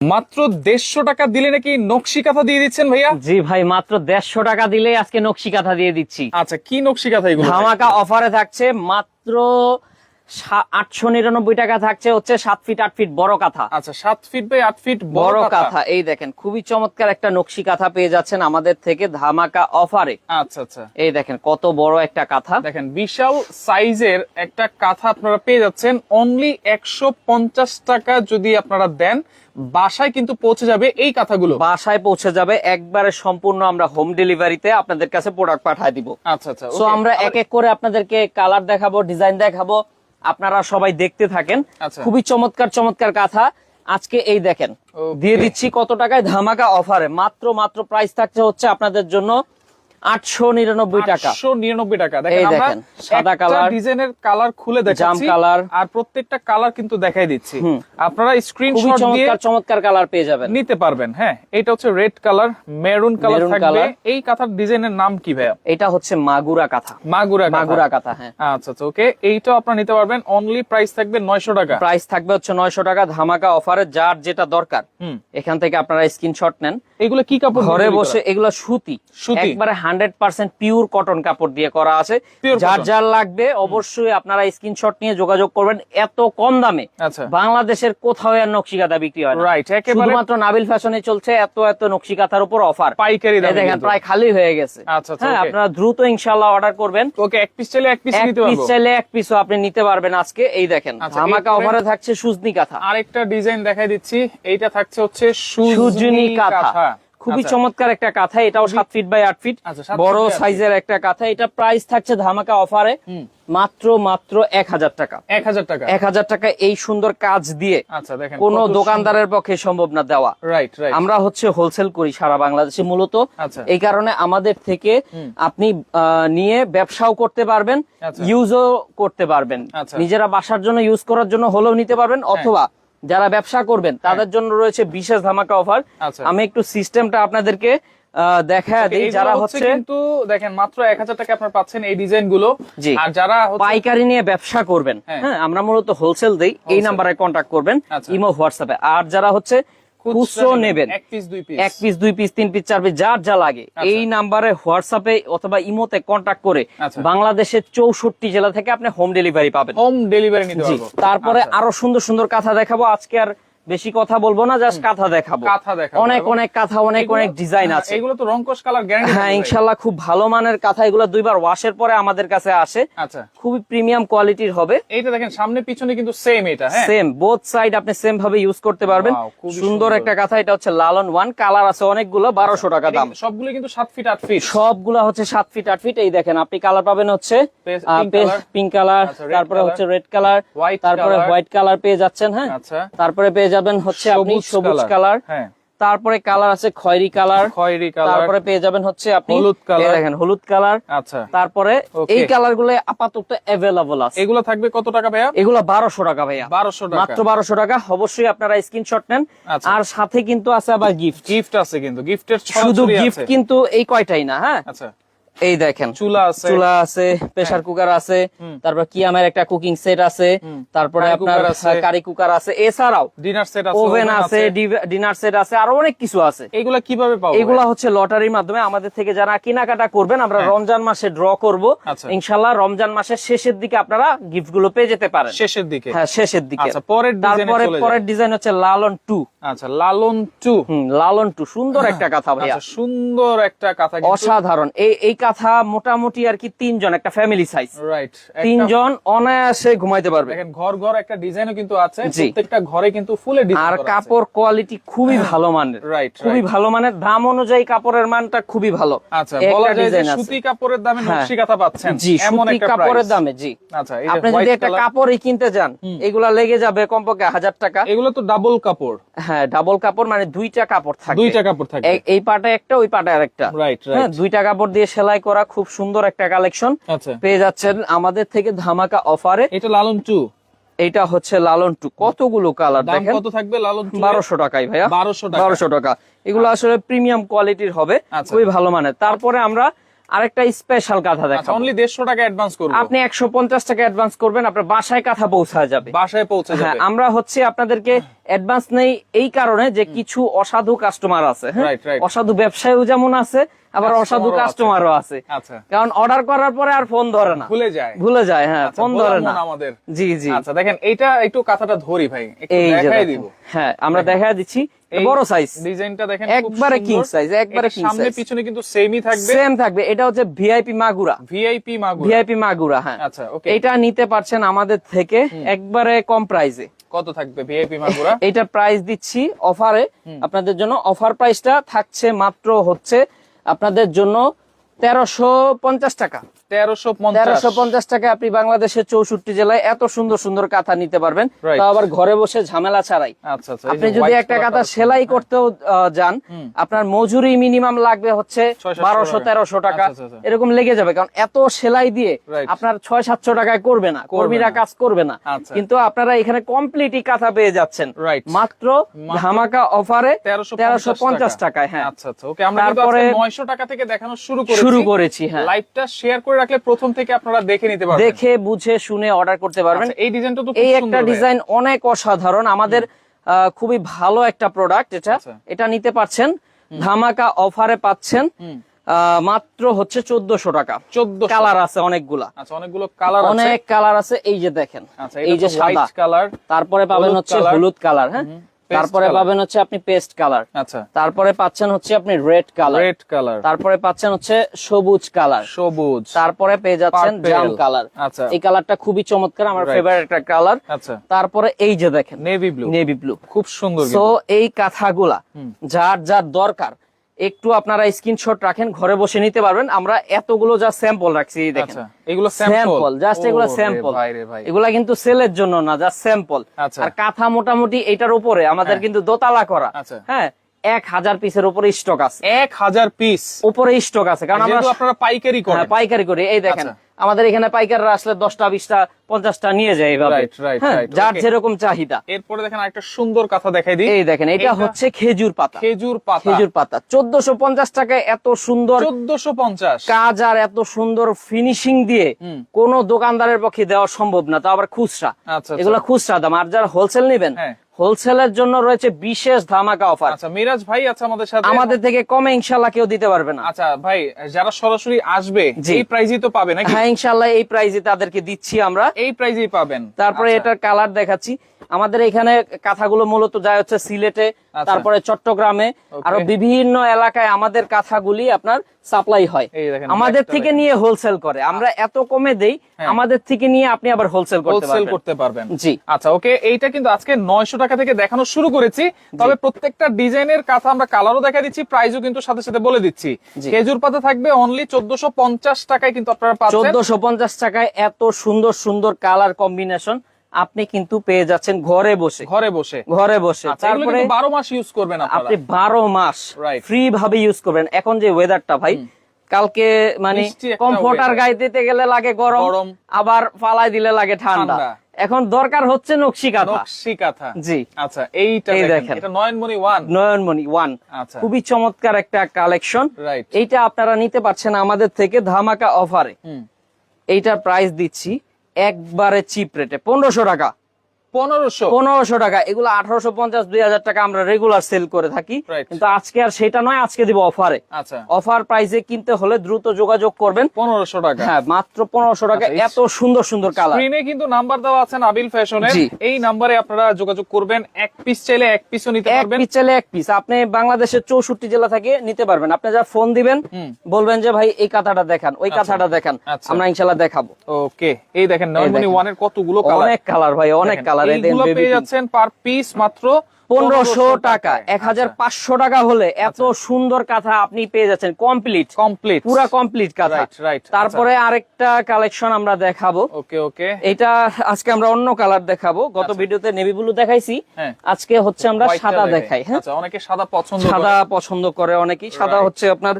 মাত্র দেড়শো টাকা দিলে নাকি নকশি কাঁথা দিয়ে দিচ্ছেন ভাইয়া? জি ভাই মাত্র দেড়শো টাকা দিলে আজকে নকশি কাঁথা দিয়ে দিচ্ছি। আচ্ছা কি নকশি কাঁথা এগুলো? ধামাকা অফারে থাকছে মাত্র আটশো নিরানব্বই টাকা থাকছে হচ্ছে সাত ফিট আট ফিট বড় কাঁথা। আচ্ছা সাত ফিট বাই আট ফিট বড় কাঁথা। এই দেখেন খুবই চমৎকার একটা নকশি কাঁথা পেয়ে যাচ্ছেন আমাদের থেকে ধামাকা অফারে। আচ্ছা আচ্ছা। এই দেখেন কত বড় একটা কাঁথা। দেখেন বিশাল সাইজের একটা কাঁথা আপনারা পেয়ে যাচ্ছেন। অনলি একশো পঞ্চাশ টাকা যদি আপনারা দেন বাসায় কিন্তু পৌঁছে যাবে এই কাঁথাগুলো। বাসায় পৌঁছে যাবে একবারে সম্পূর্ণ আমরা হোম ডেলিভারিতে আপনাদের কাছে প্রোডাক্ট পাঠায় দিব। আচ্ছা আচ্ছা okay. আমরা এক এক করে আপনাদেরকে কালার দেখাবো ডিজাইন দেখাবো। আপনারা সবাই দেখতে থাকেন। আচ্ছা। খুবই চমৎকার চমৎকার কাঁথা। আজকে এই দেখেন। দিয়ে দিচ্ছি কত টাকায় ধামাকা অফারে মাত্র মাত্র প্রাইস থাকছে হচ্ছে আপনাদের জন্য আটশো নিরানব্বই টাকা। আটশো নিরানব্বই টাকা। দেখেন আমরা সাদা কালার, ডিজাইনের কালার খুলে দেখাচ্ছি কালার। আর প্রত্যেকটা কালার কিন্তু দেখাই দিচ্ছি। আপনারা স্ক্রিনশট দিয়ে চমৎকার চমৎকার কালার পেয়ে যাবেন। নিতে পারবেন হ্যাঁ। এটা হচ্ছে রেড কালার মেরুন কালার থাকবে। এই কাঁথার ডিজাইনের নাম কি ভাইয়া? এটা হচ্ছে মাগুরা কাঁথা। মাগুরা কাঁথা। মাগুরা কাঁথা হ্যাঁ। আচ্ছা আচ্ছা ওকে এইটাও আপনারা নিতে পারবেন। অনলি প্রাইস থাকবে নয়শো টাকা। প্রাইস থাকবে হচ্ছে নয়শো টাকা। ধামাকা অফারে যার যেটা দরকার এখান থেকে আপনারা স্ক্রিনশট নেন। এগুলো কি কাপড় ঘরে বসে এগুলো সুতি। সুতি? একবারে হান্ড্রেড পার্সেন্ট পিওর কটন কাপড় দিয়ে করা আছে। যার যার লাগবে অবশ্যই আপনারা স্ক্রিনশট নিয়ে যোগাযোগ করবেন। এত কম দামে আচ্ছা। বাংলাদেশের কোথাও আর নকশি কাঁথা বিক্রি হয় রাইট শুধুমাত্র নাবিল ফ্যাশনে চলছে এত এত নকশি কাঁথার উপর অফার। পাইকারি দেখেন প্রায় খালি হয়ে গেছে। আচ্ছা, আচ্ছা, হ্যাঁ আপনারা দ্রুত ইনশাল্লাহ অর্ডার করবেন। ওকে এক পিস চাইলে এক পিস এক নিতে পিস পারব। চাইলে এক পিসও আপনি নিতে পারবেন আজকে। এই দেখেন আচ্ছা, ধামাকা অফারে থাকছে সুজনি কাঁথা। আরেকটা ডিজাইন দেখাই দিচ্ছি। এইটা থাকছে হচ্ছে সুজনি সুজনি কাঁথা। খুবই আচ্ছা। চমৎকার একটা কাঁথা এটাও সাত ফিট বাই আট ফিট আচ্ছা, বড় সাইজের একটা কাঁথা এটা প্রাইস থাকছে ধামাকা অফারে মাত্র মাত্র এক হাজার টাকা। এক হাজার টাকা। এক হাজার টাকা এই সুন্দর কাজ দিয়ে আচ্ছা কোন দোকানদারের পক্ষে সম্ভব না দেওয়া। রাইট রাইট আমরা হচ্ছে হোলসেল করি সারা বাংলাদেশে মূলত। এই কারণে আমাদের থেকে আপনি নিয়ে ব্যবসাও করতে পারবেন। ইউজও করতে পারবেন। নিজেরা বাসার জন্য ইউজ করার জন্য হলেও নিতে পারবেন অথবা যারা ব্যবসা করবেন তাদের জন্য রয়েছে বিশেষ ধামাকা অফার আচ্ছা। আমি একটু সিস্টেমটা আপনাদেরকে দেখা দিই যারা হচ্ছে কিন্তু দেখেন মাত্র এক হাজার টাকা আপনার পাচ্ছেন এই ডিজাইনগুলো আর যারা পাইকারি নিয়ে ব্যবসা করবেন হ্যাঁ। হ্যাঁ আমরা মূলত হোলসেল দেই এই নাম্বারে কন্টাক্ট করবেন আচ্ছা। ইমো হোয়াটসঅ্যাপে আর যারা হচ্ছে খুচরো নেবেন। এক পিস দুই পিস এক পিস দুই পিস তিন পিস চার পিস যার যা লাগে। আচ্ছা। এই নাম্বারে হোয়াটসঅ্যাপে অথবা ইমোতে কন্ট্যাক্ট করে আচ্ছা। বাংলাদেশের চৌষট্টি জেলা থেকে আপনি হোম ডেলিভারি পাবেন। হোম ডেলিভারি নিতে পারব। তারপরে আচ্ছা। আরও সুন্দর সুন্দর কথা দেখাবো। আজকে আর বেশি কথা বলব না জাস্ট কাঁথা দেখাবো। কাঁথা দেখাবো। অনেক অনেক কাঁথা অনেক অনেক ডিজাইন হ্যাঁ, আছে। এগুলো তো রংকশ কালার গ্যারান্টি হ্যাঁ ইনশাল্লাহ খুব ভালো মানের কাঁথা এগুলো দুইবার ওয়াশের পরে আমাদের কাছে আসে। আচ্ছা। খুবই প্রিমিয়াম কোয়ালিটির হবে। এইটা দেখেন সামনে পিছনে কিন্তু সেম এটা হ্যাঁ? সেম বোথ সাইড আপনি সেম ভাবে ইউজ করতে পারবেন। সুন্দর। একটা কাঁথা এটা হচ্ছে লালন ওয়ান কালার আছে অনেকগুলো বারোশো টাকা দাম। সবগুলো কিন্তু সাত ফিট আট ফিট সবগুলা হচ্ছে সাত ফিট আট ফিট এই দেখেন আপনি কালার পাবেন হচ্ছে পিঙ্ক কালার আচ্ছা, তারপরে হচ্ছে রেড কালার তারপরে হোয়াইট কালার পেয়ে যাচ্ছেন হ্যাঁ? আচ্ছা। তারপরে পেয়ে যাবেন হচ্ছে আপনি সবুজ কালার। হ্যাঁ। তারপরে কালার আছে খয়েরি কালার। খয়েরি কালার। তারপরে পেয়ে যাবেন হচ্ছে আপনি হলুদ। এই দেখেন হলুদ কালার। আচ্ছা। তারপরে এই কালারগুলো আপাতত অ্যাভেলেবল আছে। এগুলো থাকবে কত টাকা ভাইয়া? এগুলো বারোশো টাকা ভাইয়া। বারোশো টাকা। মাত্র বারোশো টাকা। অবশ্যই আপনারা স্ক্রিনশট নেন। আচ্ছা। আর সাথে কিন্তু আছে আবার গিফট গিফট আছে কিন্তু। গিফটের শুধু গিফট কিন্তু এই কয়টাই না হ্যাঁ? আচ্ছা। এই দেখেন চুলা আছে। চুলা আছে প্রেসার কুকার আছে তারপর কিয়ামের একটা কুকিং সেট আছে তারপরে আপনার কারি কুকার আছে। এছাড়াও ডিনার সেট আছে ওভেন আছে ডিনার সেট আছে আরও অনেক কিছু আছে। এগুলা কীভাবে পাবো এগুলা হচ্ছে লটারির মাধ্যমে আমাদের থেকে যারা কেনাকাটা করবেন আমরা রমজান মাসে ড্র করব। আচ্ছা। ইনশাল্লাহ রমজান মাসের শেষের দিকে আপনারা গিফটগুলো পেয়ে যেতে পারেন। শেষের দিকে? হ্যাঁ শেষের দিকে। আচ্ছা, পরের ডিজাইনে তারপরে। পরের ডিজাইন হচ্ছে লালন টু আচ্ছা লালন টু। লালন টু সুন্দর একটা কথা ভাইয়া। আচ্ছা সুন্দর একটা কথা অসাধারণ। এই এই কাঁথা মোটামুটি আর কি তিনজন একটা ফ্যামিলি সাইজ রাইট তিনজন অনায়াসে ঘুমাইতে পারবে। দেখেন ঘর ঘর একটা ডিজাইনও কিন্তু আছে প্রত্যেকটা ঘরে কিন্তু ফুলে ডিজাইন আর কাপড় কোয়ালিটি খুবই ভালো মানের। Right, খুবই ভালো মানের দাম অনুযায়ী কাপড়ের মানটা খুবই ভালো। আচ্ছা বলা যায় যে সুতি কাপড়ের দামে হ্যাঁ। নকশি কাঁথা পাচ্ছেন জি সুতি কাপড়ের দামে জি। আচ্ছা আপনি যদি একটা কাপড়ই কিনতে যান এগুলা লেগে যাবে কমপক্ষে হাজার টাকা। এগুলো তো ডাবল কাপড়। হ্যাঁ ডাবল কাপড় মানে দুইটা কাপড় থাকে। দুইটা কাপড় থাকবে এই- পাটে একটা ওই পাটে আরেকটা। রাইট হ্যাঁ রাইট দুইটা কাপড় দিয়ে সেলাই করা খুব সুন্দর একটা কালেকশন আচ্ছা। পেয়ে যাচ্ছেন আমাদের থেকে ধামাকা অফারে। এটা লালন টু। এটা হচ্ছে লালন টু। কতগুলো কালার দাম দেখেন? কত থাকবে লালন টু? বারোশো টাকাই ভাইয়া। বারোশো টাকা। বারোশো টাকা। এগুলো আসলে প্রিমিয়াম কোয়ালিটির হবে। আচ্ছা। খুবই ভালো মানের। তারপরে আমরা আরেকটা স্পেশাল কাঁথা আচ্ছা দেখাবো। অনলি দেড়শো টাকা অ্যাডভান্স করব। আপনি একশো পঞ্চাশ টাকা অ্যাডভান্স করবেন আপনার বাসায় কাঁথা পৌঁছা যাবে। বাসায় পৌঁছে হ্যাঁ যাবে। আমরা হচ্ছে আপনাদেরকে অ্যাডভান্স নেই এই কারণে যে কিছু অসাধু কাস্টমার আছে হ্যাঁ? অসাধু ব্যবসায়ীও যেমন আছে আবার অসাধু। কাস্টমারও আছে। আচ্ছা। কারণ অর্ডার করার পরে আর ফোন ধরে না। ভুলে যায়। ভুলে যায় হ্যাঁ আচ্ছা, ফোন ধরে না। আমাদের। জি জি। আচ্ছা দেখেন এইটা একটু কথাটা ধরি ভাই। এই দেখাই দিব। হ্যাঁ আমরা দেখা দিচ্ছি। বড় সাইজ ডিজাইনটা দেখেন একবারে king size, একবারে king সামনে পিছনে কিন্তু সেমই থাকবে। সেম থাকবে। এটা হচ্ছে ভিআইপি মাগুরা। ভিআইপি মাগুর। ভিআইপি মাগুরা হ্যাঁ। আচ্ছা ওকে এটা নিতে পারছেন আমাদের থেকে একবারে কম প্রাইসে কত থাকবে ভিআইপি মাগুরা? এইটার প্রাইস দিচ্ছি অফারে আপনাদের জন্য অফার প্রাইসটা থাকছে মাত্র হচ্ছে আপনাদের জন্য তেরোশো পঞ্চাশ টাকা। তেরোশো পঞ্চাশ। তেরোশো পঞ্চাশ টাকা আপনি বাংলাদেশের চৌষট্টি জেলায় এত সুন্দর সুন্দর কাঁথা নিতে পারবেন। তাও আবার ঘরে বসে ঝামেলা ছাড়াই। আচ্ছা আচ্ছা আপনি যদি একটা কাঁথা সেলাই করতেও যান আপনার মজুরি মিনিমাম লাগবে হচ্ছে বারোশো টাকা। তেরোশো টাকা। আচ্ছা, আচ্ছা, আচ্ছা। এরকম লেগে যাবে কারণ এত সেলাই দিয়ে আপনার ছয় সাতশো টাকায় করবে না কর্মীরা কাজ করবে না। কিন্তু আপনারা এখানে কমপ্লিটই কাঁথা পেয়ে যাচ্ছেন। মাত্র ধামাকা অফারে তেরোশো তেরোশো পঞ্চাশ টাকায় হ্যাঁ। আচ্ছা আচ্ছা ওকে আমরা কিন্তু টাকা থেকে দেখানো শুরু করেছি। শুরু করেছি হ্যাঁ। লাইভটা শেয়ার করে রাখলে প্রথম থেকে আপনারা দেখে নিতে পারবেন। দেখে বুঝে শুনে অর্ডার করতে পারবেন। আচ্ছা, এই ডিজাইনটা তো এই একটা ডিজাইন অনেক অসাধারণ। আমাদের খুবই ভালো একটা প্রোডাক্ট এটা। আচ্ছা। এটা নিতে পারছেন। ধামাকা অফারে পাচ্ছেন। মাত্র হচ্ছে চোদ্দশো টাকা। 1400 কালার আছে অনেকগুলা। আচ্ছা অনেকগুলো কালার অনেক কালার আছে। এই যে দেখেন। এই যে সাদা। কালার তারপরে পাবেন হচ্ছে হলুদ কালার হ্যাঁ? তারপরে পাবেন হচ্ছে আপনি পেস্ট কালার আচ্ছা। তারপরে পাচ্ছেন হচ্ছে আপনি রেড কালার রেড কালার তারপরে পাচ্ছেন হচ্ছে সবুজ কালার সবুজ। তারপরে পেয়ে যাচ্ছেন। জাম কালার আচ্ছা। এই কালারটা খুবই চমৎকার আমার ফেভারিট একটা কালার আচ্ছা। তারপরে এই যে দেখেন নেভি ব্লু নেভি ব্লু খুব সুন্দর সো এই কাঁথাগুলা যার যার দরকার একটু আপনারা স্ক্রিনশট রাখেন ঘরে বসে নিতে পারবেন। আমরা এতগুলো যা স্যাম্পল রাখছি দেখেন। আচ্ছা এগুলো স্যাম্পল জাস্ট এগুলো স্যাম্পল এগুলা কিন্তু সেলের জন্য না জাস্ট স্যাম্পল আচ্ছা। আর কাঁথা মোটামুটি এটার উপরে আমাদের হ্যাঁ। কিন্তু দোতলা করা। আচ্ছা। হ্যাঁ এক হাজার পিসের উপরে স্টক আছে। এক হাজার পিস উপরে স্টক আছে কারণ আমরা আপনারা পাইকারি হ্যাঁ, পাইকারি করি এই দেখেন। আমাদের এখানে পাইকাররা আসলে দশটা বিশটা পঞ্চাশটা নিয়ে যায় right, হ্যাঁ, যার যেরকম চাহিদা। এরপরে দেখেন একটা সুন্দর কথা দেখাই দিই। এই দেখেন এটা হচ্ছে খেজুর পাতা। খেজুর পাতা। খেজুর পাতা। চোদ্দশো পঞ্চাশ টাকায় এত সুন্দর চোদ্দশো পঞ্চাশ। কাজ আর এত সুন্দর ফিনিশিং দিয়ে কোন দোকানদারের পক্ষে দেওয়া সম্ভব না তো আবার খুচরা। আচ্ছা, আচ্ছা। এগুলো খুচরা দাম। আর যারা হোলসেল নেবেন হ্যাঁ। হোলসেলের জন্য রয়েছে বিশেষ ধামাকা অফার আচ্ছা মিরাজ ভাই আছে আমাদের সাথে। আমাদের থেকে কমে ইনশাল্লাহ কেউ দিতে পারবে না। আচ্ছা ভাই যারা সরাসরি আসবে। এই প্রাইজই তো পাবে নাকি? হ্যাঁ ইনশাল্লাহ এই প্রাইজে তাদেরকে দিচ্ছি আমরা। এই প্রাইজেই পাবেন তারপরে আচ্ছা। এটার কালার দেখাচ্ছি আমাদের এখানে কাঁথাগুলো মূলত যায় হচ্ছে সিলেটে আচ্ছা। তারপরে চট্টগ্রামে আরও বিভিন্ন এলাকায় আমাদের কাঁথাগুলি আপনার সাপ্লাই হয়। আমাদের থেকে নিয়ে হোলসেল করে। আমরা এত কমে দেই হ্যাঁ। আমাদের থেকে নিয়ে আপনি আবার হোলসেল করতে হোলসেল করতে পারবেন। জি। আচ্ছা ওকে এইটা কিন্তু আজকে নয়শো টাকা থেকে দেখানো শুরু করেছি। তবে প্রত্যেকটা ডিজাইনের কাছে আমরা কালারও দেখা দিচ্ছি প্রাইসও কিন্তু সাথে সাথে বলে দিচ্ছি। খেজুর পাতা থাকবে অনলি চোদ্দশো পঞ্চাশ টাকায় কিন্তু আপনারা চোদ্দশো পঞ্চাশ টাকায় এত সুন্দর সুন্দর কালার কম্বিনেশন আপনি কিন্তু পেয়ে যাচ্ছেন ঘরে বসে। ঘরে বসে। ঘরে বসে। আচ্ছা, তারপরে বারো মাস ইউজ করবেন আপনি বারো মাস ফ্রি ভাবে ইউজ করবেন। এখন যে ওয়েদারটা ভাই কালকে মানে কমফোর্টার গায়ে দিতে গেলে লাগে গরম। আবার ফালাই দিলে লাগে ঠান্ডা। এখন দরকার হচ্ছে নকশি কাঁথা নকশি কাঁথা জি। আচ্ছা এইটা দেখেন। এটা নয়নমণি ওয়ান নয়নমণি ওয়ান আচ্ছা। খুবই চমৎকার একটা কালেকশন এইটা আপনারা নিতে পারছেন আমাদের থেকে ধামাকা অফারে এইটার প্রাইস দিচ্ছি একবারে চিপ রেটে পনেরোশো টাকা। পনেরোশো। পনেরোশো টাকা। এগুলো আঠারোশো পঞ্চাশ দুই হাজার টাকা আমরা রেগুলার সেল করে থাকি। কিন্তু আজকে আর সেটা নয় আজকে দিব অফারে আচ্ছা। অফার প্রাইসে কিনতে হলে দ্রুত যোগাযোগ করবেন। পনেরোশো টাকা। হ্যাঁ মাত্র পনেরোশো টাকা। আচ্ছা, এত সুন্দর সুন্দর কালার স্ক্রিনে কিন্তু নাম্বার দেওয়া আছে আবিল ফ্যাশনের এই নাম্বারে আপনারা যোগাযোগ করবেন। এক পিস চাইলে এক পিসও নিতে এক পিস চাইলে এক পিস আপনি বাংলাদেশের চৌষট্টি জেলা থেকে নিতে পারবেন। আপনি যা ফোন দিবেন বলবেন যে ভাই এই কাঁথাটা দেখান ওই কাঁথাটা দেখান। আচ্ছা। আমরা ইনশাল্লাহ দেখাবো। ওকে এই দেখেন। ওয়ানের কতগুলো অনেক কালার ভাই অনেক কালার এইগুলো পেয়ে যাচ্ছেন পার পিস মাত্র পনেরোশো টাকা। আচ্ছা। এক হাজার পাঁচশো টাকা হলে এত সুন্দর কাঁথা আপনি পেয়ে যাচ্ছেন। কমপ্লিট কমপ্লিট পুরা কমপ্লিট কাঁথা। Right. তারপরে আরেকটা কালেকশন আমরা দেখাবো। ওকে ওকে। এটা আজকে আমরা অন্য কালার দেখাবো। গত ভিডিওতে নেভি ব্লু দেখাইছি। হ্যাঁ। আজকে হচ্ছে আমরা সাদা দেখাই হ্যাঁ? আচ্ছা অনেকে সাদা পছন্দ সাদা পছন্দ করে অনেকেই। সাদা হচ্ছে আপনার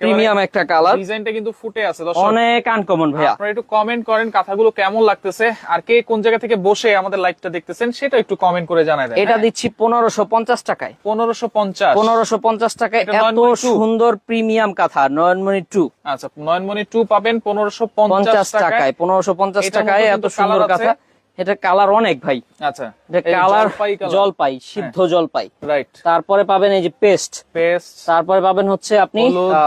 প্রিমিয়াম একটা কালার ডিজাইনটা কিন্তু ফুটে আছে দর্শক। অনেক আনকমন ভাইয়া। আপনারা একটু কমেন্ট করেন কাঁথাগুলো কেমন লাগতেছে আর কে কোন জায়গা থেকে বসে আমাদের লাইভটা দেখতেছেন সেটা একটু কমেন্ট করে জানাই দেন। এটা দিচ্ছি পনেরোশো পঞ্চাশ টাকায়। পনেরোশো পঞ্চাশ। পনেরোশো পঞ্চাশ টাকায় এত সুন্দর প্রিমিয়াম কাঁথা নয়নমণি টু। আচ্ছা নয়নমণি টু পাবেন পনেরোশো পঞ্চাশ পঞ্চাশ টাকায়। টাকায় পনেরোশো পঞ্চাশ এটার টাকায় এত সুন্দর কাঁথা। এটা কালার অনেক ভাই। আচ্ছা। এটা কালার জলপাই সিদ্ধ হ্যাঁ। জলপাই। রাইট। তারপরে পাবেন এই যে পেস্ট। পেস্ট। তারপরে পাবেন হচ্ছে আপনি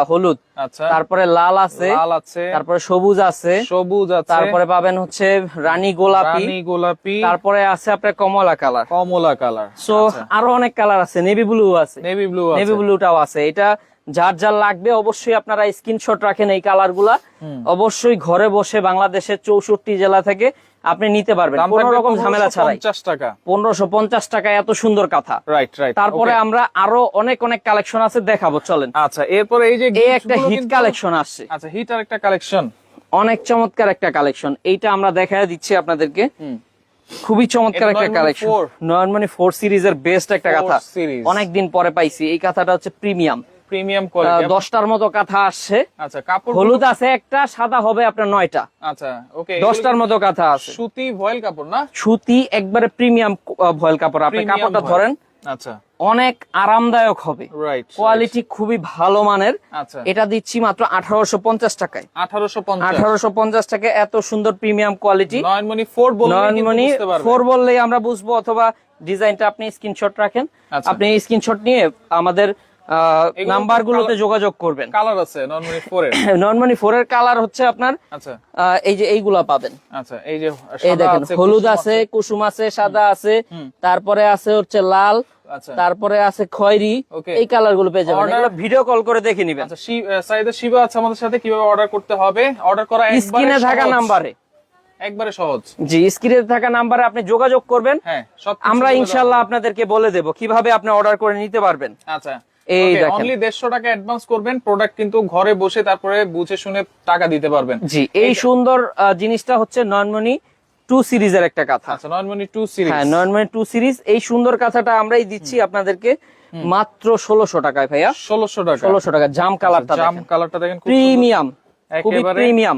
হলুদ। আচ্ছা। তারপরে লাল আছে। লাল আছে। তারপরে সবুজ আছে। সবুজ আছে। তারপরে পাবেন হচ্ছে রানী গোলাপি। রানী গোলাপি। তারপরে আছে আপনার কমলা কালার। কমলা কালার। সো আরও অনেক কালার আছে। নেভি ব্লু আছে। নেভি ব্লু নেভি ব্লুটাও আছে। এটা যার যার লাগবে অবশ্যই আপনারা স্ক্রিনশট রাখেন এই কালারগুলা অবশ্যই ঘরে বসে বাংলাদেশের চৌষট্টি জেলা থেকে আপনি নিতে পারবেন। কোনো রকম ঝামেলা ছাড়াই। 1550 টাকা। পনেরোশো পঞ্চাশ টাকা এত সুন্দর কথা। রাইট রাইট তারপরে আমরা আরও অনেক অনেক কালেকশন আছে দেখাবো চলেন। আচ্ছা এরপরে এই যে এই একটা হিট কালেকশন আসছে। আচ্ছা হিট আর একটা কালেকশন অনেক চমৎকার একটা কালেকশন এইটা আমরা দেখা দিচ্ছি আপনাদেরকে। খুবই চমৎকার একটা কালেকশন। নয়নমণি ফোর সিরিজের বেস্ট একটা কথা। অনেকদিন পরে পাইছি। এই কথাটা হচ্ছে প্রিমিয়াম প্রিমিয়াম কোয়ালিটি। মতো কাঁথা আসছে। আচ্ছা কাপড় হলুদ আছে একটা সাদা হবে আপনার নয়টা। আচ্ছা ওকে মতো কাঁথা আছে। সুতি ভয়েল কাপড় না? সুতি একবারে প্রিমিয়াম ভয়েল কাপড়। আপনি কাপড়টা ধরেন আচ্ছা। অনেক আরামদায়ক হবে। কোয়ালিটি খুবই ভালো মানের। আচ্ছা। এটা দিচ্ছি মাত্র আঠারোশো পঞ্চাশ টাকায়। 1850 আঠারোশো পঞ্চাশ টাকায় এত সুন্দর premium quality. Nayanmoni 4 Nayanmoni four বললেই আমরা বুঝব অথবা ডিজাইনটা আপনি স্ক্রিনশট রাখেন। আচ্ছা। আপনি স্ক্রিনশট নিয়ে আমাদের নাম্বার গুলোতে যোগাযোগ করবেন। কালার আছে নয়নমণি 4 এর ফোর এর কালার হচ্ছে আপনার আচ্ছা। এই যে এইগুলা পাবেন। আচ্ছা এই যে এই দেখেন হলুদ আছে কুসুম আছে সাদা আছে তারপরে আছে হচ্ছে লাল আচ্ছা। তারপরে আছে খয়েরি এই কালারগুলো পেয়ে যাবেন। এগুলো ভিডিও কল করে দেখে নিবেন। আচ্ছা সাইদা শিবা আছে আমাদের সাথে কীভাবে অর্ডার করতে হবে? অর্ডার করা একবারে স্ক্রিনে থাকা। নাম্বারে। একবারে সহজ। জি স্ক্রিনে থাকা নাম্বারে আপনি যোগাযোগ করবেন। হ্যাঁ আমরা ইনশাল্লাহ আপনাদেরকে বলে দেব কীভাবে আপনি অর্ডার করে নিতে পারবেন। আচ্ছা। এই। অনলি দেড়শো টাকা অ্যাডভান্স করবেন প্রোডাক্ট কিন্তু ঘরে বসে তারপরে বুঝে শুনে টাকা দিতে পারবেন। জি এই সুন্দর জিনিসটা হচ্ছে নয়নমণি টু সিরিজের একটা কথা। আচ্ছা নয়নমণি টু সিরিজ। হ্যাঁ নয়নমণি টু সিরিজ। এই সুন্দর কথাটা আমরাই দিচ্ছি আপনাদেরকে মাত্র ষোলোশো টাকায় ভাইয়া। ষোলোশো টাকা। ষোলোশো টাকা। জাম কালারটা জাম কালারটা দেখেন প্রিমিয়াম খুবই প্রিমিয়াম।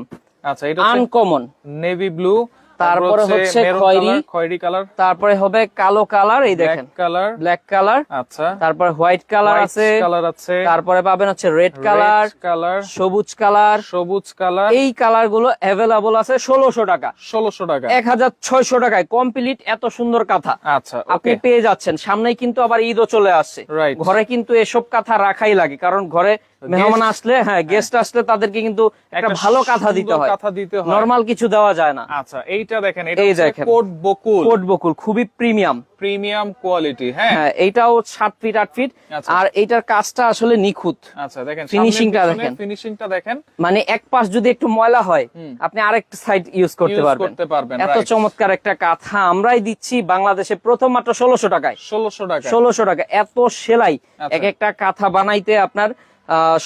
আচ্ছা এটা আনকমন নেভি ব্লু তারপরে হচ্ছে খয়েরি। খয়েরি কালার। তারপরে হবে কালো কালার এই দেখেন। কালার। Black colour. আচ্ছা। তারপরে হোয়াইট কালার আছে। কালার আছে। তারপরে পাবেন হচ্ছে রেড কালার কালার। সবুজ কালার। সবুজ কালার। এই কালারগুলো অ্যাভেলেবল আছে ষোলোশো টাকা। ষোলোশো টাকা। এক হাজার ছয়শো টাকায় কমপ্লিট এত সুন্দর কাঁথা। আচ্ছা আপনি পেয়ে যাচ্ছেন। সামনেই কিন্তু আবার ঈদও চলে আসছে। ঘরে কিন্তু এসব কাঁথা রাখাই লাগে কারণ ঘরে মেহমান আসলে হ্যাঁ গেস্ট আসলে তাদেরকে কিন্তু একটা ভালো কাঁথা দিতে হয়। কাঁথা দিতে হয়। নরমাল কিছু দেওয়া যায় না। আচ্ছা এইটা দেখেন এটা দেখেন। কোট বকুল। কোট বকুল খুবই প্রিমিয়াম। প্রিমিয়াম কোয়ালিটি হ্যাঁ। হ্যাঁ এইটাও ফিট ফিট। আচ্ছা। আর এইটার কাজটা আসলে নিখুঁত। আচ্ছা দেখেন Finishing টা দেখেন। ফিনিশিংটা দেখেন। মানে এক পাশ যদি একটু ময়লা হয় আপনি আরেক সাইড ইউজ করতে পারবেন। করতে পারবেন, এত চমৎকার একটা কাঁথা আমরাই দিচ্ছি বাংলাদেশে প্রথম মাত্র ষোলোশো টাকায়। ষোলোশো টাকা ষোলোশো টাকা এত সেলাই আচ্ছা। এক একটা কাঁথা বানাইতে আপনার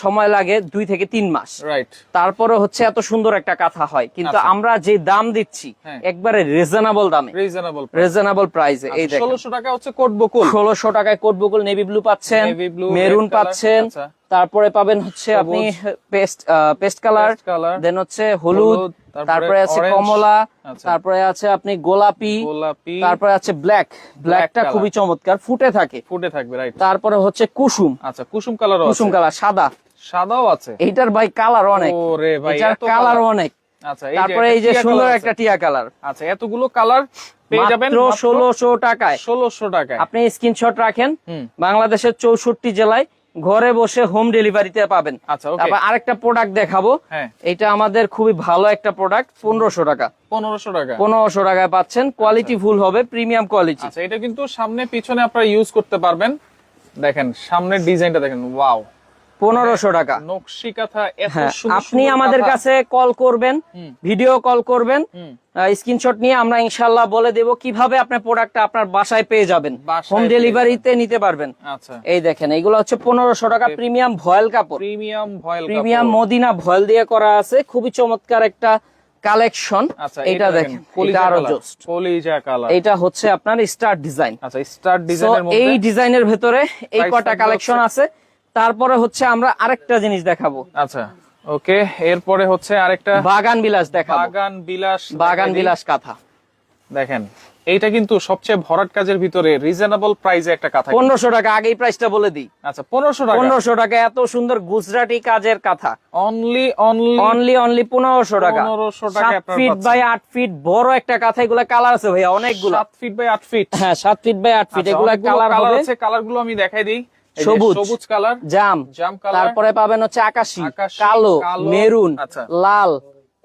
সময় লাগে দুই থেকে তিন মাস। রাইট তারপরে হচ্ছে এত সুন্দর একটা কাঁথা হয়। কিন্তু আচ্ছা। আমরা যে দাম দিচ্ছি হ্যাঁ। একবারে রিজনেবল দামে। রিজনেবল রিজনেবল প্রাইসে এই ষোলোশো টাকা হচ্ছে কোট বকুল। ষোলোশো টাকায় কোটবকুল নেভি ব্লু পাচ্ছেন মেরুন পাচ্ছেন। আচ্ছা। তারপরে পাবেন হচ্ছে আপনি পেস্ট পেস্ট কালার দেন হচ্ছে হলুদ, তারপরে আছে কমলা আচ্ছা। তারপরে আছে আপনি গোলাপি গোলাপি তারপরে আছে ব্ল্যাক ব্ল্যাকটা খুবই চমৎকার ফুটে থাকে। ফুটে থাকবে রাইট তারপরে হচ্ছে কুসুম। আচ্ছা কুসুম কালার কুসুম কালার সাদা। সাদাও আছে? এইটার ভাই কালার অনেক। ওরে ভাই এটার কালার অনেক। আচ্ছা তারপরে এই যে সুন্দর একটা টিয়া কালার আচ্ছা এতগুলো কালার পেয়ে যাবেন মাত্র ষোলোশো টাকায়। ষোলোশো টাকায়। আপনি স্ক্রিনশট রাখেন। বাংলাদেশের চৌষট্টি জেলায় ঘরে বসে হোম ডেলিভারিতে পাবেন। আচ্ছা তারপর আরেকটা প্রোডাক্ট দেখাবো। হ্যাঁ। এটা আমাদের খুবই ভালো একটা প্রোডাক্ট পনেরোশো টাকা। পনেরোশো টাকা। পনেরোশো টাকায় পাচ্ছেন কোয়ালিটি ফুল হবে প্রিমিয়াম কোয়ালিটি আচ্ছা এটা কিন্তু সামনে পিছনে আপনারা ইউজ করতে পারবেন। দেখেন সামনের ডিজাইনটা দেখেন ওয়াও পনেরোশো টাকা। নকশি কাঁথা এত হ্যাঁ সুন্দর আপনি আমাদের কাছে কল করবেন ভিডিও কল করবেন স্ক্রিনশট নিয়ে আমরা ইনশাল্লাহ বলে দেব কীভাবে আপনার প্রোডাক্টটা আপনার বাসায় পেয়ে যাবেন। হোম ডেলিভারিতে নিতে পারবেন। আচ্ছা। এই দেখেন এগুলো হচ্ছে পনেরোশো টাকা প্রিমিয়াম ভয়েল কাপড়। Premium voile premium Madina voile দিয়ে করা আছে খুবই চমৎকার একটা কালেকশন আচ্ছা এটা দেখেন এটা জোস্ট এটা হচ্ছে আপনার স্টার ডিজাইন আচ্ছা স্টার তো ডিজাইনের এই ডিজাইনের ভেতরে এই কটা কালেকশন আছে। তারপরে হচ্ছে আমরা আরেকটা জিনিস দেখাবো। আচ্ছা ওকে এরপরে হচ্ছে আরেকটা বাগান বিলাস দেখাবো। বাগান বিলাস বাগান বিলাস কাঁথা। দেখেন এইটা কিন্তু সবচেয়ে ভরাট কাজের ভিতরে রিজনেবল প্রাইসে একটা কথা পনেরোশো টাকা আগেই প্রাইসটা বলে দিই। আচ্ছা পনেরোশো টাকা। পনেরোশো টাকা এত সুন্দর গুজরাটি কাজের কাঁথা। অনলি অনলি অনলি অনলি পনেরোশো টাকা। 1500 টাকা আপনারা ফিট বাই আট ফিট বড় একটা কাঁথা এগুলা কালার আছে ভাইয়া অনেকগুলো। সাত ফিট বাই আট ফিট হ্যাঁ সাত ফিট বাই আট ফিট এগুলা কালার হবে। আছে কালারগুলো আমি দেখাই দিই। সবুজ। সবুজ কালার জাম জাম কালার। তারপরে পাবেন হচ্ছে আকাশি কালো মেরুন আচ্ছা। লাল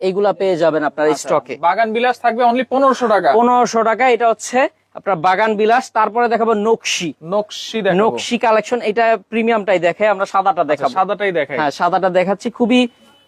এইগুলা পেয়ে যাবেন আপনার স্টকে। বাগান বিলাস থাকবে অনলি পনেরোশো টাকা। পনেরোশো টাকা এটা হচ্ছে আপনার বাগান বিলাস তারপরে দেখাবো নকশি। নকশি নকশি কালেকশন এটা প্রিমিয়ামটাই দেখে আমরা সাদাটা আচ্ছা, দেখাবো। সাদাটাই দেখাই। হ্যাঁ সাদাটা দেখাচ্ছি খুবই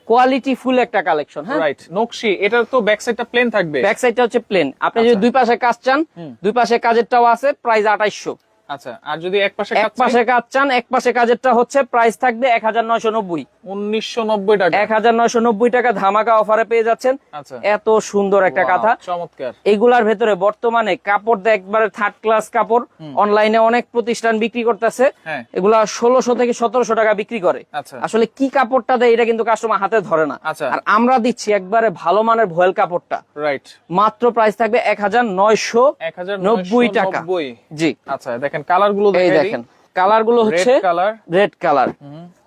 কোয়ালিটি ফুল একটা কালেকশন হ্যাঁ? রাইট নকশি এটার তো ব্যাক সাইডটা প্লেন থাকবে। ব্যাক সাইডটা হচ্ছে প্লেন আপনি যদি দুই পাশে কাজ চান দুই পাশে কাজেরটাও আছে প্রাইস আঠাইশো আচ্ছা আর যদি এক পাশে এক পাশে কাজ চান এক পাশে কাজেরটা হচ্ছে প্রাইস থাকবে এক হাজার নয়শো নব্বই। উনিশশো নব্বই টাকা। এক হাজার নয়শো নব্বই টাকা ধামাকা অফারে পেয়ে যাচ্ছেন। আচ্ছা। এত সুন্দর একটা Wow, চমৎকার। এইগুলার ভেতরে বর্তমানে কাপড় একবারে থার্ড ক্লাস কাপড়। অনলাইনে অনেক প্রতিষ্ঠান বিক্রি করতেছে। হ্যাঁ। এগুলা ষোলোশো থেকে সতেরোশো টাকা বিক্রি করে। আচ্ছা। আসলে কি কাপড়টা দেয় এটা কিন্তু কাস্টমার হাতে ধরে না। আর আমরা দিচ্ছি একবারে ভালো মানের ভয়েল কাপড়টা। রাইট মাত্র প্রাইস থাকবে এক হাজার নয়শো এক হাজার নব্বই টাকা। জি। আচ্ছা দেখেন কালারগুলো এই দেখেন কালারগুলো হচ্ছে রেড কালার রেড কালার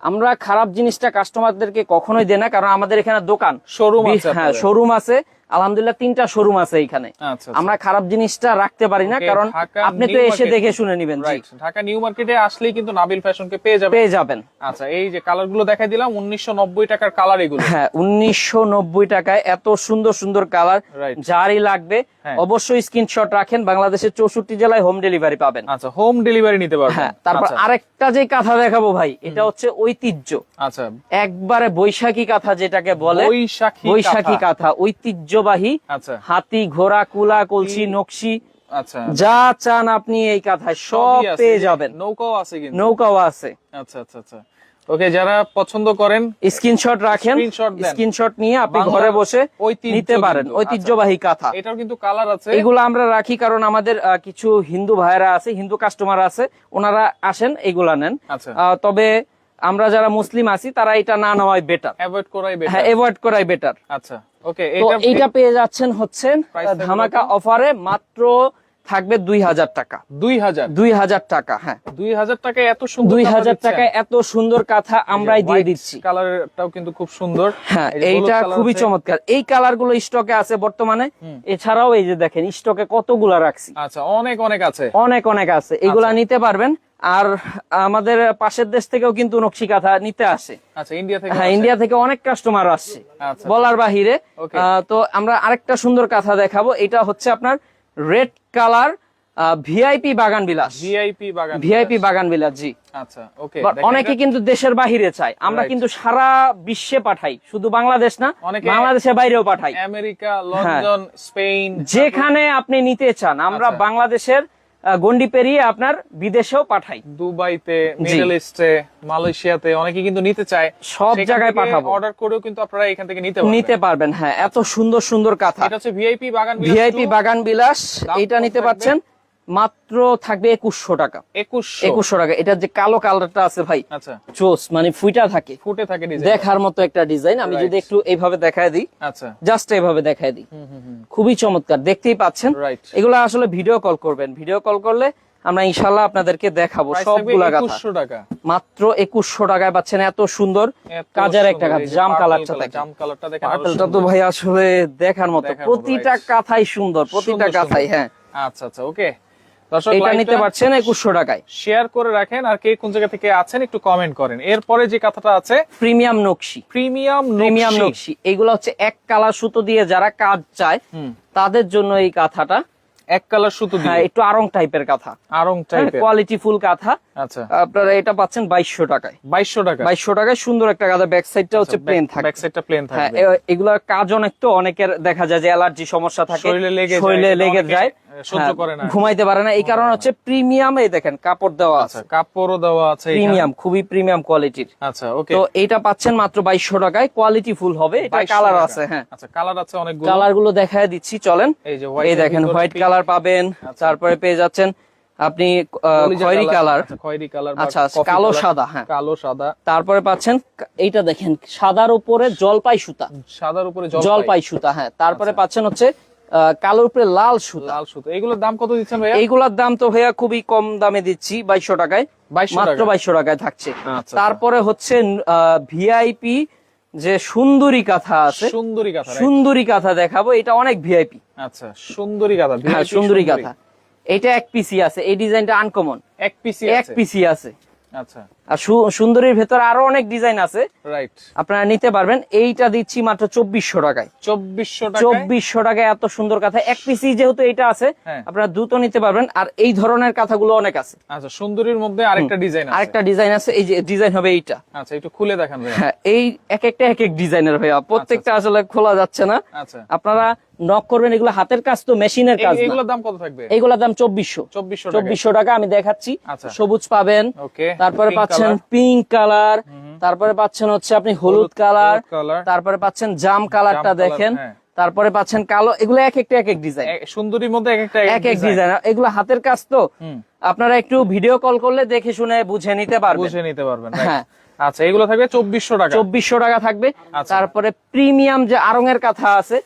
আমরা খারাপ জিনিসটা কাস্টমারদেরকে কখনোই দেয় না কারণ আমাদের এখানে দোকান। শোরুম আছে হ্যাঁ শোরুম আছে। আলহামদুলিল্লাহ তিনটা শোরুম আছে এখানে আচ্ছা আমরা খারাপ জিনিসটা রাখতে পারি না কারণ আপনি তো এসে দেখে শুনে নিবেন ঢাকা নিউ মার্কেটে আসলেই কিন্তু নাবিল ফ্যাশনকে পেয়ে যাবে পেয়ে যাবেন। আচ্ছা এই যে কালারগুলো দেখাই দিলাম উনিশশো নব্বই টাকার কালার এগুলো। হ্যাঁ উনিশশো নব্বই টাকায় এত সুন্দর সুন্দর কালার যারই লাগবে হ্যাঁ। অবশ্যই স্ক্রিনশট রাখেন বাংলাদেশের চৌষট্টি জেলায় হোম ডেলিভারি পাবেন। আচ্ছা হোম ডেলিভারি নিতে পারবেন। হ্যাঁ তারপর আচ্ছা, আরেকটা যে কাঁথা দেখাবো ভাই এটা হচ্ছে ঐতিহ্য। আচ্ছা। একবারে বৈশাখী কাঁথা যেটাকে বলে বৈশাখী বৈশাখী কাঁথা। কাঁথা ঐতিহ্যবাহী আচ্ছা। হাতি ঘোড়া কুলা কলসি নকশি আচ্ছা। যা চান আপনি এই কাঁথায় সব পেয়ে যাবেন। নৌকাও আছে নৌকাও আছে। আচ্ছা আচ্ছা আচ্ছা। ওকে যারা পছন্দ করেন স্ক্রিনশট রাখেন স্ক্রিনশট নিয়ে আপনি ঘরে বসে নিতে পারেন ঐতিহ্যবাহী কাঁথা। এটাও কিন্তু কালার আছে। এগুলো আমরা রাখি কারণ আমাদের কিছু হিন্দু ভাইয়েরা আছে হিন্দু কাস্টমার আছে ওনারা আসেন এগুলা নেন। আচ্ছা। তবে আমরা যারা মুসলিম আছি তারা এটা না নেওয়াই বেটার অ্যাভয়েড করাই হ্যাঁ বেটার এভয়েড করাই বেটার আচ্ছা। ওকে এটা পেয়ে যাচ্ছেন হচ্ছে ধামাকা অফারে মাত্র থাকবে দুই হাজার টাকা। দুই হাজার? দুই হাজার টাকা হ্যাঁ। দুই হাজার টাকায় এত সুন্দর দুই হাজার। টাকায় এত সুন্দর কাঁথা আমরাই দিয়ে দিচ্ছি। কালারটাও কিন্তু খুব সুন্দর। হ্যাঁ এইটা খুবই চমৎকার। এই কালারগুলো স্টকে আছে বর্তমানে। এছাড়াও এই যে দেখেন স্টকে কতগুলা রাখছি। আচ্ছা অনেক অনেক আছে। অনেক অনেক আছে। এগুলা আচ্ছা। নিতে পারবেন। আর আমাদের পাশের দেশ থেকেও কিন্তু নকশি কাঁথা নিতে আসে। আচ্ছা ইন্ডিয়া থেকে হ্যাঁ ইন্ডিয়া থেকে অনেক কাস্টমার আসছে আচ্ছা বলার বাহিরে। তো আমরা আরেকটা সুন্দর কাঁথা দেখাবো। এটা হচ্ছে আপনার রেড কালার ভিআইপি বাগান বিলাস ভিআইপি বাগান ভিআইপি বাগান বিলাস জি। আচ্ছা ওকে অনেকে কিন্তু দেশের বাহিরে চায়। আমরা কিন্তু সারা বিশ্বে পাঠাই। শুধু বাংলাদেশ না বাংলাদেশের বাইরেও পাঠাই। আমেরিকা লন্ডন স্পেন যেখানে আপনি নিতে চান আমরা আচ্ছা। বাংলাদেশের গন্ডি পেরিয়ে আপনার বিদেশেও পাঠাই। দুবাইতে মিডল ইস্টে মালয়েশিয়াতে অনেকে কিন্তু নিতে চায়। সব জায়গায় পাঠাবো। অর্ডার করেও কিন্তু আপনারা এখান থেকে নিতে পারবেন। নিতে পারবেন হ্যাঁ এত সুন্দর সুন্দর কাঁথা। এটা হচ্ছে ভিআইপি বাগান ভিআইপি বাগান বিলাস এটা নিতে থাকবে? মাত্র থাকবে একুশশো টাকা। একুশশো? একুশশো টাকা। এটা যে কালো কালারটা আছে ভাই আচ্ছা। চোস মানে ফুইটা থাকে। ফুটে থাকে দেখার মতো একটা ডিজাইন আমি যদি একটু এইভাবে দেখায় দিই আচ্ছা। জাস্ট এইভাবে দেখায় দিই। খুবই চমৎকার। দেখতেই পাচ্ছেন? এগুলো আসলে ভিডিও কল করবেন। ভিডিও কল করলে আমরা ইনশাল্লাহ আপনাদেরকে দেখাবো সবগুলা টাকা। মাত্র একুশশো টাকায় পাচ্ছেন। এত সুন্দর কাজের একটা কাজ জাম কালারটা জাম কালারটা পার্পলটা তো ভাই আসলে দেখার মতো। প্রতিটা কাথাই সুন্দর প্রতিটা কাথাই হ্যাঁ। আচ্ছা আচ্ছা ওকে এটা নিতে পারছেন একুশশো টাকায়। শেয়ার করে রাখেন আর কে কোন জায়গা থেকে আছেন একটু কমেন্ট করেন। এরপরে যে কথাটা আছে প্রিমিয়াম নকশি। প্রিমিয়াম প্রিমিয়াম নকশি। এগুলো হচ্ছে এক কালার সুতো দিয়ে যারা কাজ চায় তাদের জন্য এই কাঁথাটা। এক কালার সুতো দিয়ে? একটু আরং টাইপের কাঁথা। আরং টাইপের কোয়ালিটি ফুল কাঁথা। আচ্ছা। আপনারা এটা পাচ্ছেন টাকায়। টাকা টাকায়? সুন্দর একটা কাঁথা। ব্যাক সাইডটা হচ্ছে প্লেন থাকে ব্যাক সাইডটা প্লেন এগুলোর কাজ অনেক তো অনেকের দেখা যায় যে অ্যালার্জি সমস্যা থাকে শরীরে লেগে যায়, এটা সহ্য হ্যাঁ, করে না। ঘুমাইতে পারে না। এই কারণে হচ্ছে প্রিমিয়াম এই দেখেন কাপড় দেওয়া আচ্ছা আছে। কাপড়ও দেওয়া আছে প্রিমিয়াম খুবই প্রিমিয়াম কোয়ালিটির। আচ্ছা ওকে। তো এইটা পাচ্ছেন মাত্র বাইশশো টাকায় কোয়ালিটি ফুল হবে। এটা কালার আছে হ্যাঁ। আচ্ছা কালার আছে অনেকগুলো। কালারগুলো দেখায় দিচ্ছি চলেন। এই যে এই দেখেন হোয়াইট কালার পাবেন। আচ্ছা। তারপরে পেয়ে যাচ্ছেন আপনি খয়েরি কালার আচ্ছা, খয়েরি কালার আচ্ছা, কালো সাদা, হ্যাঁ। কালো সাদা। তারপরে পাচ্ছেন এইটা দেখেন সাদার উপরে জলপাই সুতা। সাদার উপরে জলপাই। সুতা হ্যাঁ। তারপরে। পাচ্ছেন হচ্ছে কালোর উপরে লাল সুতা। লাল সুতো। এগুলোর দাম কত দিচ্ছেন ভাইয়া? এইগুলার দাম তো ভাইয়া খুবই কম দামে দিচ্ছি বাইশশো টাকায়। 2200 মাত্র? বাইশশো টাকায় থাকছে। আচ্ছা, তারপরে হচ্ছে ভিআইপি যে সুন্দরী কাঁথা আছে সুন্দরী কাঁথা সুন্দরী কাঁথা দেখাবো। এটা অনেক ভিআইপি আচ্ছা সুন্দরী কাঁথা হ্যাঁ সুন্দরী কাঁথা। এটা এক পিসি আছে এই ডিজাইনটা আনকমন এক পিসি এক পিসি আছে। আচ্ছা। আর সুন্দরীর ভেতর আরও অনেক ডিজাইন আছে। রাইট আপনারা নিতে পারবেন। এইটা দিচ্ছি মাত্র চব্বিশশো টাকায়। চব্বিশশো চব্বিশশো টাকায় এত সুন্দর কাঁথা। এক পিসি যেহেতু এটা আছে হ্যাঁ। আপনারা দ্রুত নিতে পারবেন। আর এই ধরনের কাঁথাগুলো অনেক আছে। আচ্ছা সুন্দরীর মধ্যে আরেকটা ডিজাইন আছে। আরেকটা ডিজাইন আছে। এই যে ডিজাইন হবে এইটা। আচ্ছা একটু খুলে দেখান হ্যাঁ এই এক একটা এক এক ডিজাইনের ভাইয়া। প্রত্যেকটা আসলে খোলা যাচ্ছে না। আচ্ছা। আপনারা নক করবেন এগুলো হাতের কাজ তো মেশিনের কাজ এগুলোর দাম কত থাকবে? এইগুলোর দাম চব্বিশশো। চব্বিশশো টাকা আমি দেখাচ্ছি। আচ্ছা। সবুজ পাবেন। তারপরে পাচ্ছেন পিঙ্ক কালার তারপরে পাচ্ছেন হচ্ছে আপনি হলুদ কালার তারপরে পাচ্ছেন জাম কালারটা দেখেন হ্যাঁ। তারপরে পাচ্ছেন কালো এগুলো এক একটা এক এক ডিজাইন সুন্দরীর মধ্যে এক একটা এক এক ডিজাইন এগুলো হাতের কাজ তো। আপনারা একটু ভিডিও কল করলে দেখে শুনে বুঝে নিতে পারবেন। বুঝে নিতে পারবেন হ্যাঁ। আচ্ছা এগুলো থাকবে চব্বিশশো টাকা। চব্বিশশো টাকা থাকবে। আচ্ছা। তারপরে প্রিমিয়াম যে আরং এর কাঁথা আছে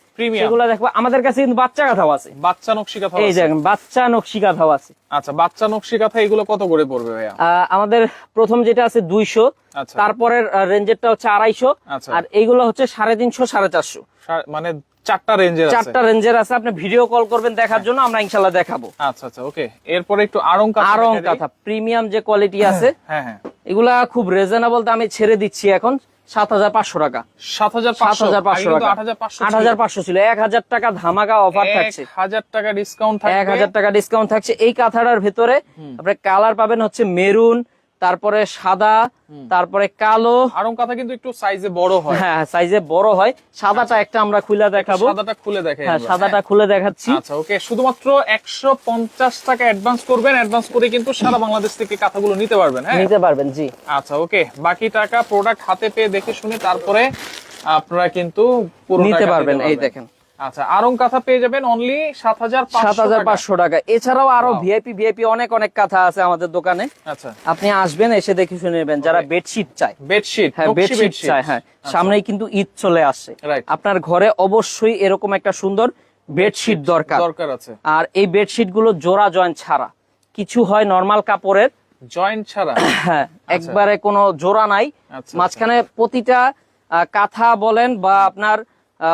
সেগুলো দেখব। আমাদের কাছে কিন্তু বাচ্চা কাঁথাও আছে। বাচ্চা নকশি কাঁথা এই দেখেন বাচ্চা নকশি কাঁথাও আছে। আচ্ছা বাচ্চা নকশি কাঁথা এগুলো কত করে পড়বে ভাইয়া? আমাদের প্রথম যেটা আছে দুইশো আচ্ছা। তারপরের রেঞ্জেরটা হচ্ছে আড়াইশো আচ্ছা। আর এইগুলো হচ্ছে সাড়ে তিনশো সাড়ে চারশো। মানে চারটা রেঞ্জের চারটা রেঞ্জের আছে। আপনি ভিডিও কল করবেন দেখার জন্য আমরা ইনশাল্লাহ দেখাবো। আচ্ছা আচ্ছা ওকে এরপরে একটু আরং আরং কাঁথা প্রিমিয়াম যে কোয়ালিটি আছে হ্যাঁ হ্যাঁ। এগুলা খুব রিজনেবল দামে ছেড়ে দিচ্ছি এখন সাত হাজার পাঁচশো টাকা। সাত হাজার পাঁচশো? টাকা। আট হাজার পাঁচশো ছিল। এক হাজার টাকা ধামাকা অফার থাকছে। হাজার টাকা ডিসকাউন্ট এক হাজার টাকা ডিসকাউন্ট থাকছে। এই কাঁথাটার ভেতরে আপনার কালার পাবেন হচ্ছে মেরুন তারপরে সাদা তারপরে কালো। আরং কাঁথা কিন্তু একটু সাইজে বড় হয়। হ্যাঁ সাইজে বড় হয়। সাদাটা একটা আমরা খুলে দেখাবো। সাদাটা খুলে দেখে হ্যাঁ সাদাটা খুলে দেখাচ্ছি। আচ্ছা ওকে শুধুমাত্র একশো পঞ্চাশ টাকা অ্যাডভান্স করবেন। অ্যাডভান্স করে কিন্তু সারা বাংলাদেশ থেকে কাঁথাগুলো নিতে পারবেন হ্যাঁ? নিতে পারবেন জি। আচ্ছা ওকে বাকি টাকা প্রোডাক্ট হাতে পেয়ে দেখে শুনে তারপরে আপনারা কিন্তু পুরো নিতে পারবেন এই দেখেন। আচ্ছা আরং কাঁথা পেয়ে যাবেন অনলি সাত হাজার সাত হাজার পাঁচশো টাকা। এছাড়াও আরও ভিআইপি ভিআইপি অনেক অনেক কাঁথা আছে আমাদের দোকানে। আচ্ছা। আপনি আসবেন এসে দেখে শুনে নেবেন যারা বেডশিট চায়। বেডশিট হ্যাঁ বেডশিট চায় হ্যাঁ। সামনেই কিন্তু ঈদ চলে আসছে আচ্ছা। আপনার ঘরে অবশ্যই এরকম একটা সুন্দর বেডশিট দরকার। দরকার আছে। আর এই বেডশিটগুলো জোড়া জয়েন্ট ছাড়া। কিছু হয় নর্মাল কাপড়ের। জয়েন্ট ছাড়া? হ্যাঁ একবারে কোনো জোড়া নাই। আচ্ছা, মাঝখানে প্রতিটা কাঁথা বলেন বা আপনার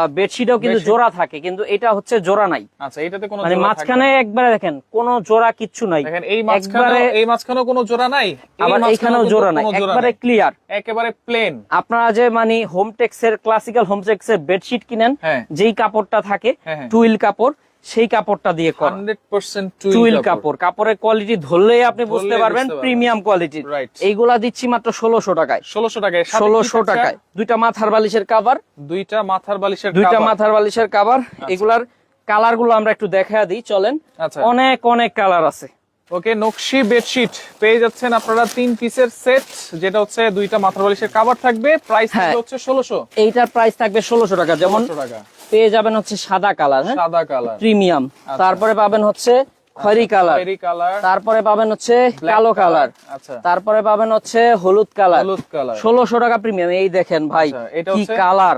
বেডশিটও কিন্তু জোড়া থাকে কিন্তু এটা হচ্ছে জোড়া নাই। আচ্ছা এটাতে কোনো মানে মাঝখানে একবারে দেখেন কোনো জোড়া কিচ্ছু নাই। দেখেন এই মাঝখানে এই মাঝখানেও কোনো জোড়া নাই আবার এইখানেও জোড়া নাই একবারে ক্লিয়ার একেবারে প্লেন আপনারা যে মানে হোমটেক্স এর ক্লাসিক্যাল হোম টেক্সের বেডশিট কিনেন হ্যাঁ। যেই কাপড়টা থাকে হ্যাঁ, হ্যাঁ। টুইল কাপড় সেই কাপড়টা দিয়ে করা। হান্ড্রেড পার্সেন্ট টুইল কাপড়। কাপড়ের কোয়ালিটি ধরলেই আপনি বুঝতে পারবেন প্রিমিয়াম কোয়ালিটি এইগুলা দিচ্ছি মাত্র ষোলোশো টাকায়। ষোলোশো টাকায়। ষোলোশো? টাকায়। দুইটা মাথার বালিশের কাভার দুইটা মাথার বালিশের দুইটা মাথার বালিশের কাভার এগুলার কালারগুলো আমরা একটু দেখা দিই চলেন। আচ্ছা। অনেক অনেক কালার আছে। ওকে নকশি বেডশিট পেয়ে যাচ্ছেন আপনারা তিন পিসের সেট যেটা হচ্ছে দুইটা মাথার বালিশের কাভার থাকবে। প্রাইস হ্যাঁ। হচ্ছে ষোলোশো। এইটার প্রাইস থাকবে ষোলোশো টাকা। যেমন পেয়ে যাবেন হচ্ছে সাদা কালার হ্যাঁ? সাদা কালার। প্রিমিয়াম তারপরে পাবেন হচ্ছে খয়রি কালার। তারপরে পাবেন হচ্ছে কালো কালার। আচ্ছা। তারপরে পাবেন হচ্ছে হলুদ কালার। হলুদ কালার। ষোলোশো টাকা প্রিমিয়াম এই দেখেন ভাই আচ্ছা, এটা কি হচ্ছে কালার।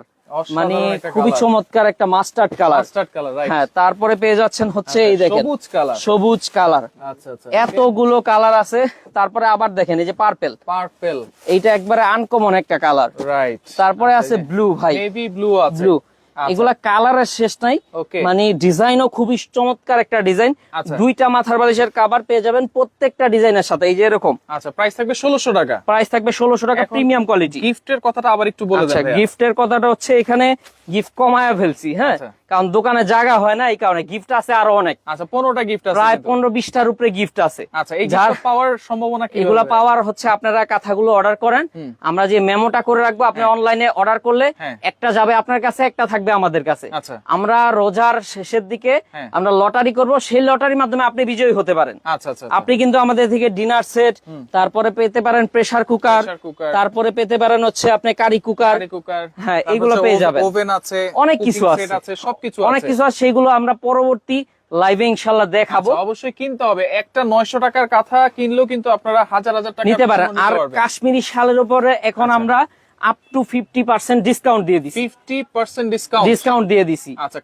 মানে খুবই চমৎকার একটা মাস্টার্ড কালার মাস্টার্ড কালার হ্যাঁ তারপরে পেয়ে যাচ্ছেন হচ্ছে এই দেখেন। সবুজ কালার সবুজ কালার আচ্ছা আচ্ছা। এতগুলো কালার আছে। তারপরে আবার দেখেন এই যে পার্পেল পার্পল এইটা একবারে আনকমন একটা কালার রাইট তারপরে আছে ব্লু ভাই। নেভি ব্লু আছে। ব্লু আচ্ছা। এগুলা কালারের শেষ নাই। মানে ডিজাইনও খুবই চমৎকার একটা ডিজাইন আচ্ছা। দুইটা মাথার বালিশের কাবার পেয়ে যাবেন প্রত্যেকটা ডিজাইনের সাথে এই যে এরকম। আচ্ছা প্রাইস থাকবে ষোলোশো টাকা। প্রাইস থাকবে ষোলোশো টাকা প্রিমিয়াম কোয়ালিটি গিফটের কথাটা আবার একটু বলে আচ্ছা। গিফটের কথাটা হচ্ছে এখানে গিফট কমায়া ফেলছি হ্যাঁ। আচ্ছা। কারণ দোকানে জায়গা হয় না এই কারণে গিফট আছে আরও অনেক। আচ্ছা পনেরোটা গিফট আছে প্রায় পনেরো বিশটার উপরে গিফট আছে। আচ্ছা এই যার- পাওয়ার সম্ভাবনা কি এগুলা পাওয়ার হচ্ছে আপনারা কাঁথাগুলো অর্ডার করেন। আমরা যে মেমোটা করে রাখব আপনি অনলাইনে অর্ডার করলে হ্যাঁ। একটা যাবে আপনার কাছে একটা থাকবে আমাদের কাছে। আচ্ছা। আমরা রোজার শেষের দিকে হ্যাঁ। আমরা লটারি করব সেই লটারির মাধ্যমে আপনি বিজয়ী হতে পারেন। আচ্ছা আচ্ছা আপনি কিন্তু আমাদের থেকে ডিনার সেট তারপরে পেতে পারেন প্রেসার কুকার তারপরে পেতে পারেন হচ্ছে আপনি কারি কুকার কুকার হ্যাঁ, এগুলো পেয়ে যাবেন। ওভেন আছে অনেক কিছু আছে। আছে সবকিছু অনেক কিছু আছে সেগুলো আমরা পরবর্তী লাইভে ইনশাল্লাহ দেখাবো। আচ্ছা, অবশ্যই কিনতে হবে। একটা নয়শো টাকার কাঁথা কিনলেও কিন্তু আপনারা হাজার হাজার টাকা নিতে পারেন। আর কাশ্মীরি শালের উপরে এখন আচ্ছা। আমরা up to fifty percent discount দিয়ে দিছি। ফিফটি পার্সেন্ট ডিসকাউন্ট ডিসকাউন্ট দিয়ে দিছি। আচ্ছা,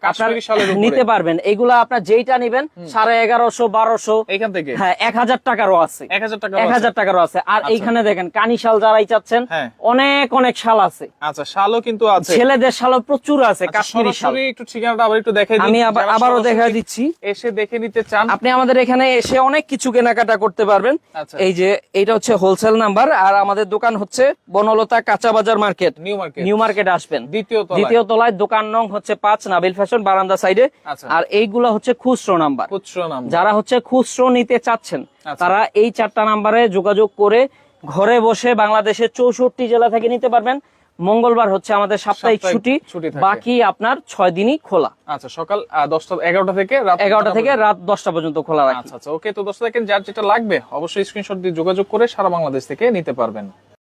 নিতে পারবেন। এগুলা আপনার যেইটা নিবেন সাড়ে এগারোশো বারোশো। এখান থেকে? হ্যাঁ এক হাজার টাকারও আছে। এক হাজার টাকা এক হাজার টাকারও আছে। আর এইখানে দেখেন কানি শাল যারাই চাচ্ছেন হ্যাঁ। অনেক অনেক শাল আছে। আচ্ছা শালও কিন্তু আছে। ছেলেদের শালও প্রচুর আছে আচ্ছা, কাশ্মীরি শাল। একটু ঠিকানাটা আবার একটু দেখাই আমি আবার আবারও দেখা দিচ্ছি। এসে দেখে নিতে চান। আপনি আমাদের এখানে এসে অনেক কিছু কেনাকাটা করতে পারবেন। আচ্ছা। এই যে এটা হচ্ছে হোলসেল নাম্বার আর আমাদের দোকান হচ্ছে বনলতা কাঁচা বাজার market. New Market New Market আসবেন। দ্বিতীয় তলায়। দ্বিতীয় তলায় দোকান নং হচ্ছে পাঁচ নাবিল ফ্যাশন বারান্দা সাইডে। আচ্ছা। আর এইগুলা হচ্ছে খুচরো নাম্বার। খুচরো নাম যারা হচ্ছে খুচরো নিতে চাচ্ছেন আচ্ছা। তারা এই চারটা নাম্বারে যোগাযোগ করে ঘরে বসে বাংলাদেশের চৌষট্টি জেলা থেকে নিতে পারবেন। মঙ্গলবার হচ্ছে আমাদের সাপ্তাহিক ছুটি। ছুটি বাকি আপনার ছয় দিনই খোলা। আচ্ছা সকাল দশটা এগারোটা থেকে রাত এগারোটা থেকে রাত দশটা পর্যন্ত খোলা আচ্ছা আচ্ছা ওকে তো দশটা দেখেন যার যেটা লাগবে অবশ্যই স্ক্রিনশট দিয়ে যোগাযোগ করে সারা বাংলাদেশ থেকে নিতে পারবেন।